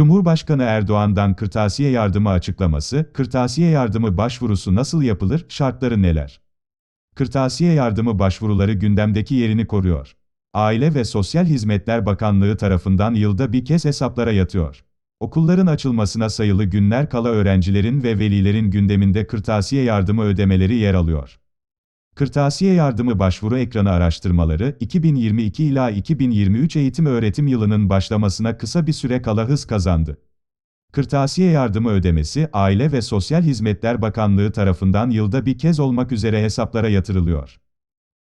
Cumhurbaşkanı Erdoğan'dan kırtasiye yardımı açıklaması, kırtasiye yardımı başvurusu nasıl yapılır, şartları neler? Kırtasiye yardımı başvuruları gündemdeki yerini koruyor. Aile ve Sosyal Hizmetler Bakanlığı tarafından yılda bir kez hesaplara yatıyor. Okulların açılmasına sayılı günler kala öğrencilerin ve velilerin gündeminde kırtasiye yardımı ödemeleri yer alıyor. Kırtasiye yardımı başvuru ekranı araştırmaları, 2022 ila 2023 eğitim öğretim yılının başlamasına kısa bir süre kala hız kazandı. Kırtasiye yardımı ödemesi, Aile ve Sosyal Hizmetler Bakanlığı tarafından yılda bir kez olmak üzere hesaplara yatırılıyor.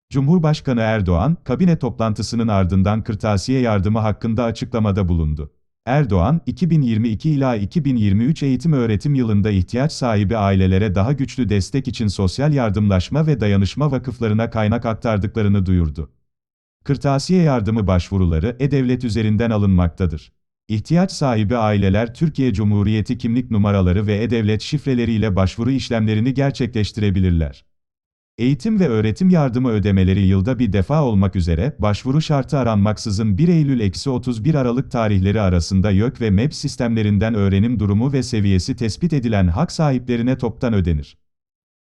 Cumhurbaşkanı Erdoğan, kabine toplantısının ardından kırtasiye yardımı hakkında açıklamada bulundu. Erdoğan, 2022 ila 2023 eğitim öğretim yılında ihtiyaç sahibi ailelere daha güçlü destek için sosyal yardımlaşma ve dayanışma vakıflarına kaynak aktardıklarını duyurdu. Kırtasiye yardımı başvuruları e-devlet üzerinden alınmaktadır. İhtiyaç sahibi aileler Türkiye Cumhuriyeti kimlik numaraları ve e-devlet şifreleriyle başvuru işlemlerini gerçekleştirebilirler. Eğitim ve öğretim yardımı ödemeleri yılda bir defa olmak üzere, başvuru şartı aranmaksızın 1 Eylül-31 Aralık tarihleri arasında YÖK ve MEP sistemlerinden öğrenim durumu ve seviyesi tespit edilen hak sahiplerine toptan ödenir.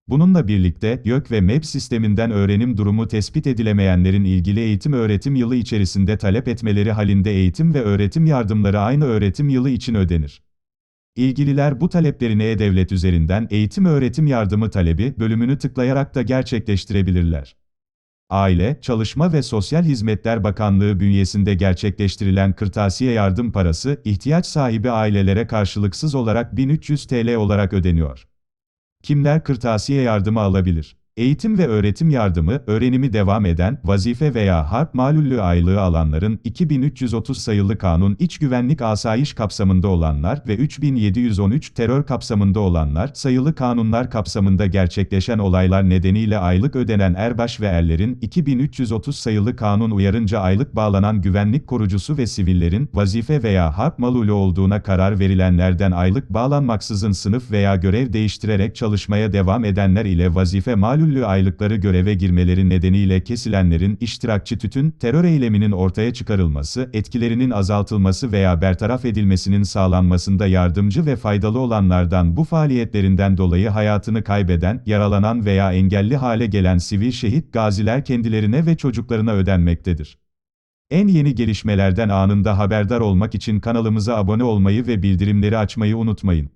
Bununla birlikte, YÖK ve MEP sisteminden öğrenim durumu tespit edilemeyenlerin ilgili eğitim öğretim yılı içerisinde talep etmeleri halinde eğitim ve öğretim yardımları aynı öğretim yılı için ödenir. İlgililer bu taleplerini e-devlet üzerinden eğitim öğretim yardımı talebi bölümünü tıklayarak da gerçekleştirebilirler. Aile, Çalışma ve Sosyal Hizmetler Bakanlığı bünyesinde gerçekleştirilen kırtasiye yardım parası, ihtiyaç sahibi ailelere karşılıksız olarak 1300 TL olarak ödeniyor. Kimler kırtasiye yardımı alabilir? Eğitim ve öğretim yardımı, öğrenimi devam eden, vazife veya harp malullü aylığı alanların 2330 sayılı kanun iç güvenlik asayiş kapsamında olanlar ve 3713 terör kapsamında olanlar, sayılı kanunlar kapsamında gerçekleşen olaylar nedeniyle aylık ödenen erbaş ve erlerin 2330 sayılı kanun uyarınca aylık bağlanan güvenlik korucusu ve sivillerin, vazife veya harp malulü olduğuna karar verilenlerden aylık bağlanmaksızın sınıf veya görev değiştirerek çalışmaya devam edenler ile vazife malulü malüllü aylıkları göreve girmeleri nedeniyle kesilenlerin iştirakçı tütün, terör eyleminin ortaya çıkarılması, etkilerinin azaltılması veya bertaraf edilmesinin sağlanmasında yardımcı ve faydalı olanlardan bu faaliyetlerinden dolayı hayatını kaybeden, yaralanan veya engelli hale gelen sivil şehit gaziler kendilerine ve çocuklarına ödenmektedir. En yeni gelişmelerden anında haberdar olmak için kanalımıza abone olmayı ve bildirimleri açmayı unutmayın.